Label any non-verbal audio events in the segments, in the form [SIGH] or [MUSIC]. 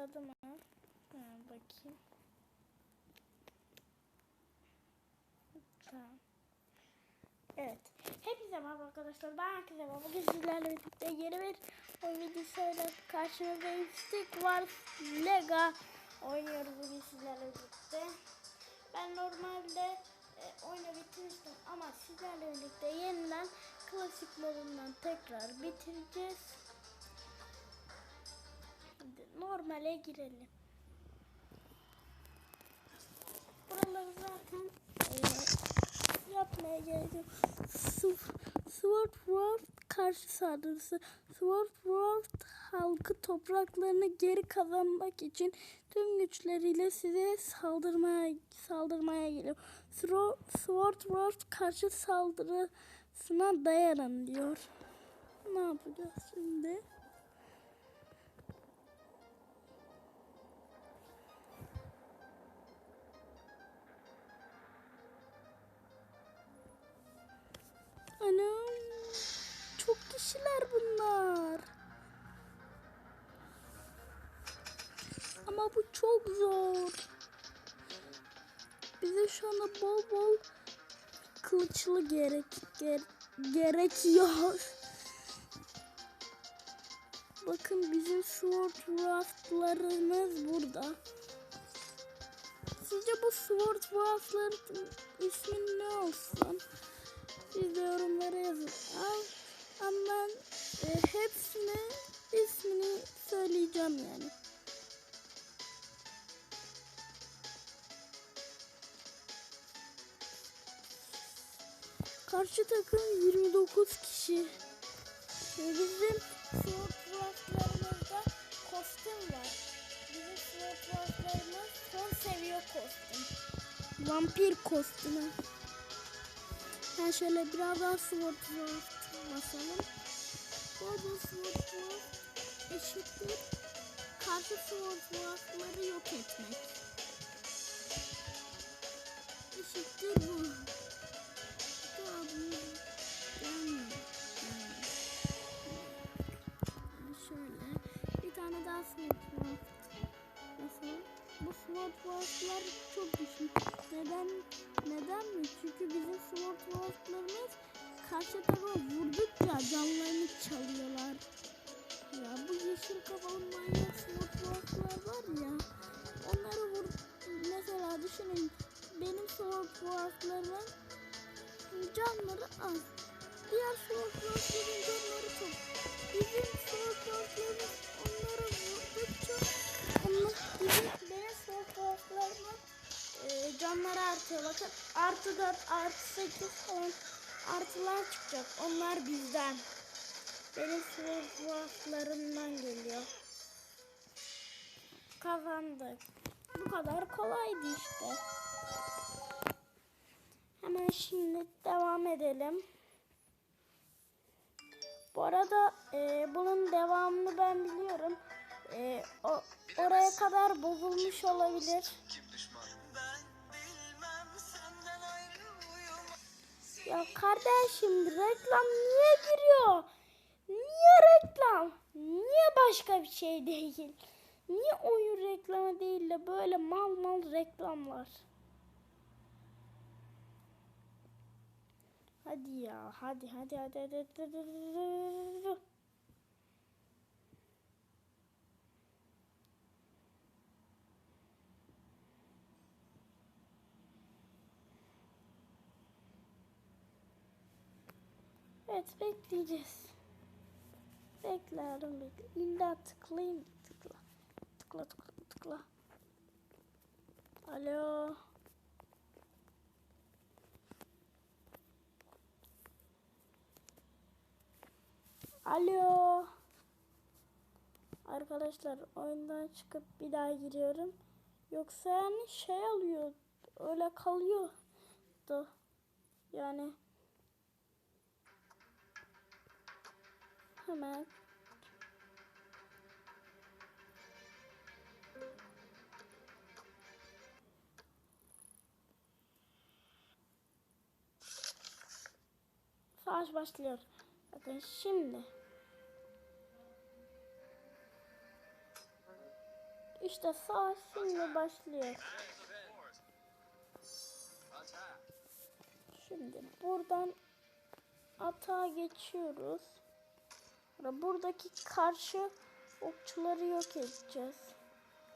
başladı mı? Ha, bakayım. Tamam. Evet. Hepinize merhaba arkadaşlar. Ben herkese merhaba. Bugün sizlerle birlikte yeni bir oyun videosuyla karşınızdayım. Stick Wars Lega oynuyoruz bugün sizlerle birlikte. Ben normalde e, oyunu bitirmiştim ama sizlerle birlikte yeniden klasik modundan tekrar bitireceğiz. Normale girelim. Buraları zaten e, yapmaya gerek yok. Sw- Swordworld karşı saldırısı. Swordworld halkı topraklarını geri kazanmak için tüm güçleriyle size saldırmaya saldırmaya geliyor. Sword- Swordworld karşı saldırısına dayanın diyor. Ne yapacağız şimdi? Kişiler bunlar. Ama bu çok zor. Bize şu anda bol bol kılıçlı gerek ger, gerekiyor. Bakın bizim sword raftlarımız burada. Sizce bu sword raftların ismi ne olsun? Siz de yorumlara yazın. Al, ama ben e, hepsine ismini söyleyeceğim yani. Karşı takım 29 kişi. Ve bizim swordcraftlarımızda kostüm var. Bizim swordcraftlarımız son seviye kostüm. Vampir kostümü. Ben şöyle biraz daha swordcraft basalım. Bol swordcraft eşittir. Karşı swordcraftları yok etmek. Eşittir bu. Daha. Yani şöyle bir tane daha swordcraft basalım. Bu swordcraftlar çok güçlü. Neden? Neden mi? Çünkü bizim swordcraftlarımız karşı tarafa vurdukça canlarını çalıyorlar. Ya bu yeşil kafalı manyak swordcraftlar var ya. Onları vur... Mesela düşünün. Benim swordcraftlarımın canları az. Diğer swordcraftların canları çok. Bizim swordcraftlarımız onlara vurdukça onlar bizim benim swordcraftlarımın e, canları artıyor. Bakın artı 4 artı 8 falan artılar çıkacak. Onlar bizden. Benim swordcraftlarımdan geliyor. Kazandık. Bu kadar kolaydı işte. Hemen şimdi devam edelim. Bu arada e, bunun devamını ben biliyorum. E, o, oraya kadar bozulmuş olabilir. Ya kardeşim reklam niye giriyor? Niye reklam? Niye başka bir şey [LAUGHS] değil? Niye oyun reklamı değil de böyle mal mal reklamlar? Hadi ya, hadi hadi hadi hadi. hadi, hadi, hadi, Evet bekleyeceğiz. Beklerim bekle. İlla tıklayayım. Tıkla. Tıkla tıkla tıkla. Alo. Alo. Arkadaşlar oyundan çıkıp bir daha giriyorum. Yoksa yani şey alıyor. Öyle kalıyordu. Yani hemen Savaş başlıyor. Bakın şimdi. İşte savaş şimdi başlıyor. Şimdi buradan atağa geçiyoruz. Buradaki karşı okçuları yok edeceğiz.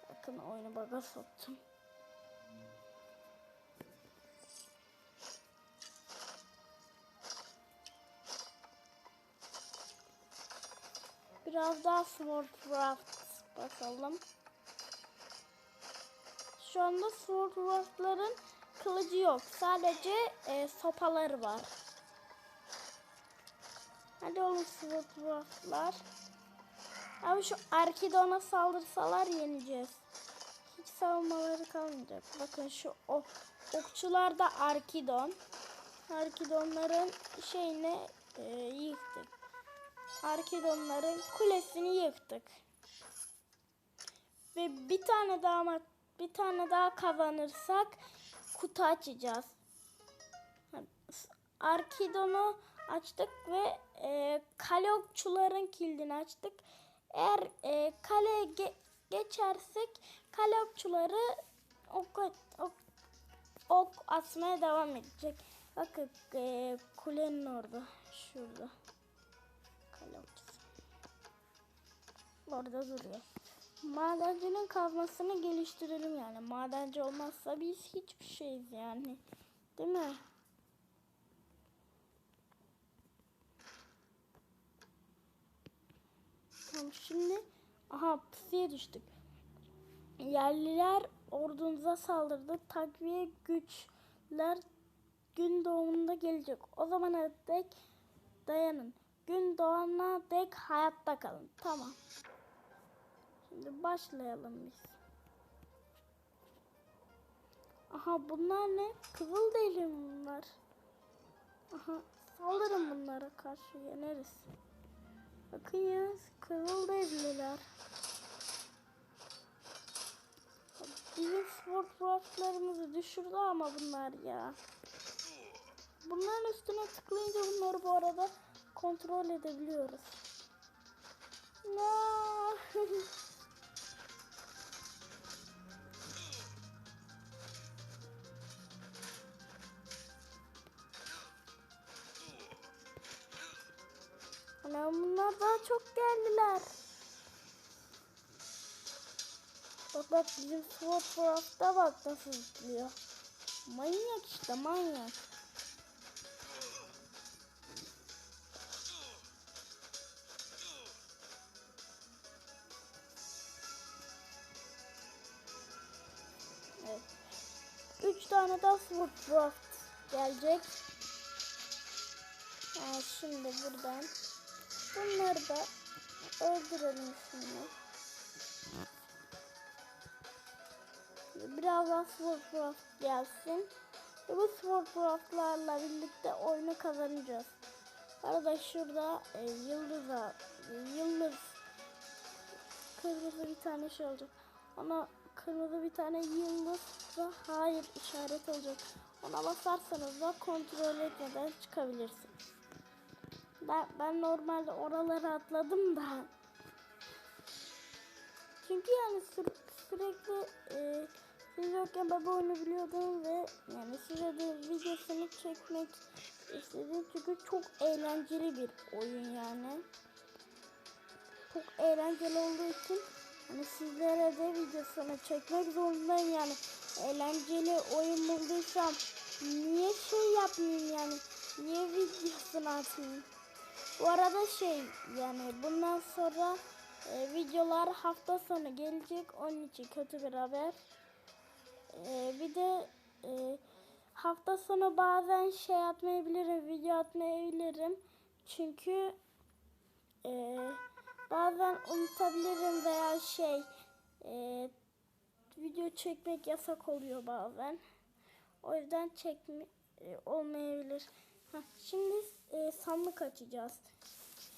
Bakın oyunu baga soktum. Biraz daha Swordcraft bakalım. Şu anda Swordcraft'ların kılıcı yok. Sadece e, sopaları var. Hadi oğlum Swordcraft'lar. Abi şu Arkidon'a saldırsalar yeneceğiz. Hiç savunmaları kalmayacak. Bakın şu o, okçular da Arkidon. Arkidonların şeyini e, yıktık. Arkidonların kulesini yıktık. Ve bir tane daha bir tane daha kazanırsak kutu açacağız. Arkidon'u açtık ve e, kale okçuların kilidini açtık. Eğer e, kaleye ge- geçersek kale okçuları ok, ok, ok atmaya devam edecek. Bakın e, kulenin orada. Şurada. Kale okçusu. Orada duruyor. Madencinin kazmasını geliştirelim yani. Madenci olmazsa biz hiçbir şeyiz yani. Değil mi? Tamam şimdi aha pusuya düştük. Yerliler ordunuza saldırdı. Takviye güçler gün doğumunda gelecek. O zamana dek dayanın. Gün doğana dek hayatta kalın. Tamam. Şimdi başlayalım biz. Aha bunlar ne? Kızıl deli bunlar? Aha saldırın bunlara karşı yeneriz. Bakın ya kızıl devliler. Bizim sportlarımızı düşürdü ama bunlar ya. Bunların üstüne tıklayınca bunları bu arada kontrol edebiliyoruz. No. [LAUGHS] Ana bunlar çok geldiler. Bak bak bizim Swordcraft'a bak nasıl zıplıyor. Manyak işte manyak. Evet. Üç tane daha Swordcraft gelecek. Ha, şimdi buradan bunları da öldürelim şimdi. Biraz daha Swordcraft gelsin. Ve bu Swordcraft'larla birlikte oyunu kazanacağız. Arada şurada e, yıldıza yıldız kırmızı bir tane şey olacak. Ona kırmızı bir tane yıldız da hayır işaret olacak. Ona basarsanız da kontrol etmeden çıkabilirsiniz. Ben, ben normalde oraları atladım da. Çünkü yani sü- sürekli e, siz yokken ben oyunu biliyordum ve yani size de videosunu çekmek istedim. Çünkü çok eğlenceli bir oyun yani. Çok eğlenceli olduğu için hani sizlere de videosunu çekmek zorundayım yani. Eğlenceli oyun bulduysam niye şey yapmayayım yani? Niye videosunu atmayayım? Bu arada şey yani bundan sonra e, videolar hafta sonu gelecek. Onun için kötü bir haber. E, bir de e, hafta sonu bazen şey atmayabilirim, video atmayabilirim. Çünkü e, bazen unutabilirim veya şey e, video çekmek yasak oluyor bazen. O yüzden çekme olmayabilir. Heh, şimdi e, sandık açacağız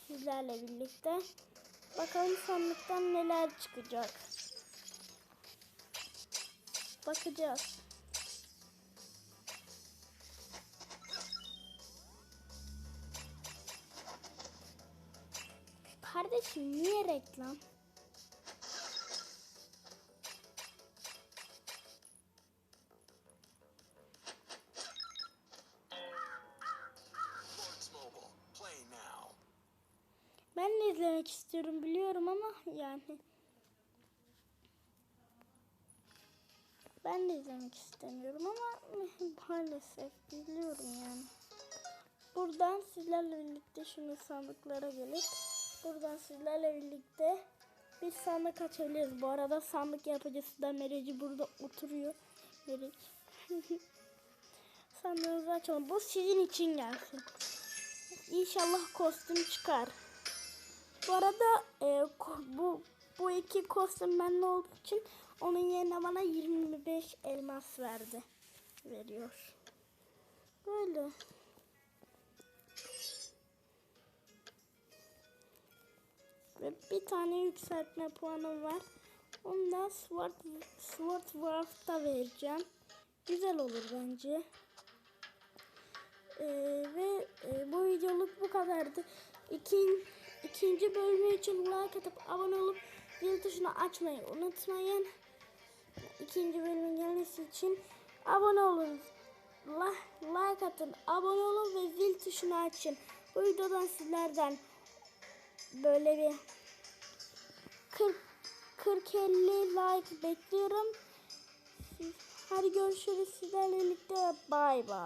sizlerle birlikte. Bakalım sandıktan neler çıkacak. Bakacağız. Kardeşim niye reklam? İzlemek istiyorum biliyorum ama yani ben de izlemek istemiyorum ama [LAUGHS] maalesef biliyorum yani. Buradan sizlerle birlikte şimdi sandıklara gelip buradan sizlerle birlikte bir sandık açabiliriz. Bu arada sandık yapıcısı da Merici burada oturuyor. Meriç. [LAUGHS] Sandığınızı açalım. Bu sizin için gelsin. İnşallah kostüm çıkar. Bu arada e, bu bu iki kostüm bende olduğu için onun yerine bana 25 elmas verdi. Veriyor. Böyle. Ve bir tane yükseltme puanım var. Onu da Sword, Sword Warf'ta vereceğim. Güzel olur bence. Ee, ve e, bu videoluk bu kadardı. İkin, ikinci bölümü için like atıp abone olup zil tuşunu açmayı unutmayın. İkinci bölümün gelmesi için abone olun. Like atın, abone olun ve zil tuşunu açın. Bu videodan sizlerden böyle bir 40 40 50 like bekliyorum. Hadi görüşürüz sizlerle birlikte. Bay bay.